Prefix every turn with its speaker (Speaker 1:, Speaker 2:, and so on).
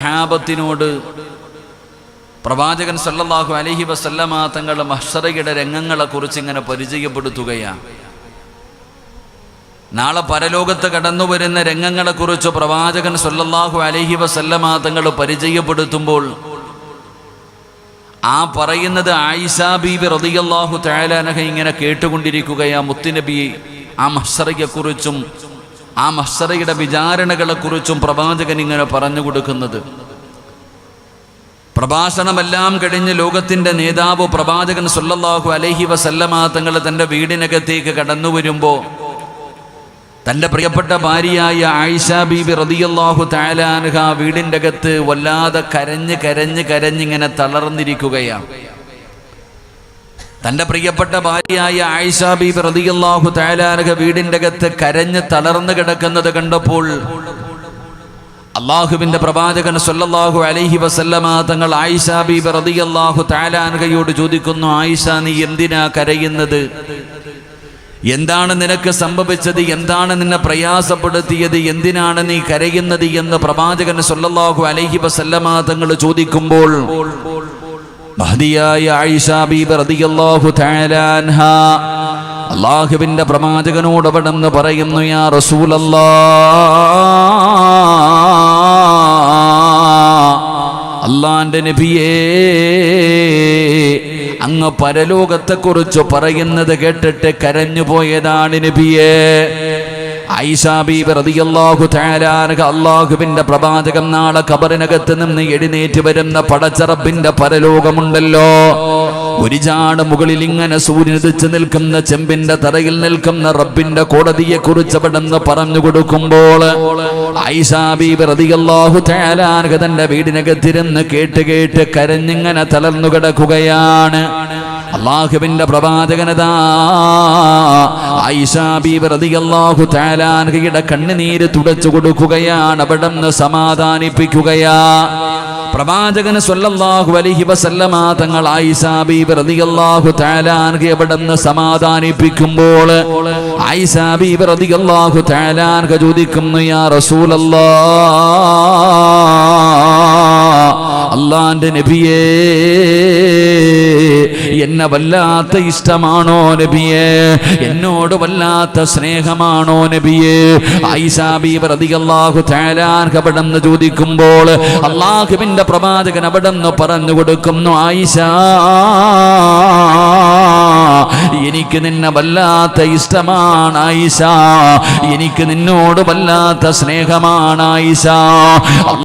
Speaker 1: സഹാബത്തിനോട് പ്രവാചകൻ സല്ലല്ലാഹു അലഹി വസല്ലമ തങ്ങൾ മഹ്സറയുടെ രംഗങ്ങളെ കുറിച്ച് ഇങ്ങനെ പരിചയപ്പെടുത്തുകയാണ്. നാളെ പരലോകത്ത് കടന്നു വരുന്ന രംഗങ്ങളെ കുറിച്ച് പ്രവാചകൻ സല്ലല്ലാഹു അലഹി വസല്ലമ തങ്ങൾ പരിചയപ്പെടുത്തുമ്പോൾ ആ പറയുന്നത് ആയിഷ ബീബി റളിയല്ലാഹു തആലാനഹ ഇങ്ങനെ കേട്ടുകൊണ്ടിരിക്കുകയാ മുത്തുനബി ആ മഹ്സറയെക്കുറിച്ചും ആ വിചാരണകളെ വിചാരണകളെക്കുറിച്ചും പ്രവാചകൻ ഇങ്ങനെ പറഞ്ഞു കൊടുക്കുന്നത്. പ്രഭാഷണമെല്ലാം കഴിഞ്ഞ് ലോകത്തിന്റെ നേതാവ് പ്രവാചകൻ സല്ലല്ലാഹു അലഹി വസല്ലമ തങ്ങൾ തന്റെ വീടിനകത്തേക്ക് കടന്നു വരുമ്പോൾ തന്റെ പ്രിയപ്പെട്ട ഭാര്യയായ ആയിഷ ബീബി റതിയല്ലാഹു താലാൻഹ വീടിന്റെ അകത്ത് വല്ലാതെ കരഞ്ഞ് കരഞ്ഞ് കരഞ്ഞിങ്ങനെ തളർന്നിരിക്കുകയാണ്. തന്റെ പ്രിയപ്പെട്ട ഭാര്യയായ ആയിഷ ബീബ് റതിയല്ലാഹു താലാൻഹ വീടിന്റെ അകത്ത് കരഞ്ഞ് തളർന്നു കിടക്കുന്നത് കണ്ടപ്പോൾ അള്ളാഹുവിന്റെ പ്രവാചകൻ സൊല്ലാഹു അലഹി വസല്ലമ തങ്ങൾ ആയിഷ ബീബ് റളിയല്ലാഹു തആലാൻഹയോട് ചോദിക്കുന്നു ആയിഷ നീ എന്തിനാ കരയുന്നത്? എന്താണ് നിനക്ക് സംഭവിച്ചത്? എന്താണ് നിന്നെ പ്രയാസപ്പെടുത്തിയത്? എന്തിനാണ് നീ കരയുന്നത്? എന്ന് പ്രവാചകൻ സൊല്ലാഹു അലഹി വസല്ലമ തങ്ങൾ ചോദിക്കുമ്പോൾ മഹദിയായ അള്ളാഹുവിന്റെ പ്രവാചകനോട് അവിടെന്ന് പറയുന്നു യാ റസൂലല്ലാ അള്ളാന്റെ നബിയേ അങ്ങ് പരലോകത്തെക്കുറിച്ച് പറയുന്നത് കേട്ടിട്ട് കരഞ്ഞു പോയതാണ് നബിയേ. അള്ളാഹുവിന്റെ പ്രവാചകം നാളെ കബറിനകത്ത് നിന്ന് എഴുന്നേറ്റ് വരുന്ന പടച്ചറബിന്റെ പരലോകമുണ്ടല്ലോ. ഒരു ചാട് മുകളിൽ ഇങ്ങനെ സൂര്യനുദിച്ച് നിൽക്കുന്ന ചെമ്പിന്റെ തറയിൽ നിൽക്കുന്ന റബ്ബിന്റെ കോടതിയെ കുറിച്ച് അവിടെന്ന് പറഞ്ഞു കൊടുക്കുമ്പോൾ തന്റെ വീടിനകത്തിരുന്ന് കേട്ട് കേട്ട് കരഞ്ഞിങ്ങനെ തളർന്നു കിടക്കുകയാണ്. അള്ളാഹുവിന്റെ പ്രവാചകനതാ. തേലാൻകയുടെ കണ്ണുനീര് തുടച്ചു കൊടുക്കുകയാണ്. അവിടെ നിന്ന് സമാധാനിപ്പിക്കുകയാ. പ്രവാചകന് സ്വല്ലല്ലാഹു അലൈഹി വസല്ലമ തങ്ങൾ ബീബി റളിയല്ലാഹു തആല അൻഹയെ അവിടുന്ന് സമാധാനിപ്പിക്കുമ്പോൾ ബീബി റളിയല്ലാഹു തആല അൻഹ ചോദിക്കുന്നു യാ റസൂലല്ലാഹ് അള്ളാന്റെ നബിയേ എന്നെ വല്ലാത്ത ഇഷ്ടമാണോ നബിയെ? എന്നോട് വല്ലാത്ത സ്നേഹമാണോ നബിയെ? ഐസാബി അൻഹ അവിടുന്ന് ചോദിക്കുമ്പോൾ അള്ളാഹുവിന്റെ പ്രവാചകൻ അവിടെ നിന്ന് പറഞ്ഞു കൊടുക്കുന്നു ആയിഷ എനിക്ക് നിന്നെ വല്ലാത്ത ഇഷ്ടമാണ് ആയിഷ എനിക്ക് നിന്നോട് വല്ലാത്ത സ്നേഹമാണ് ആയിഷ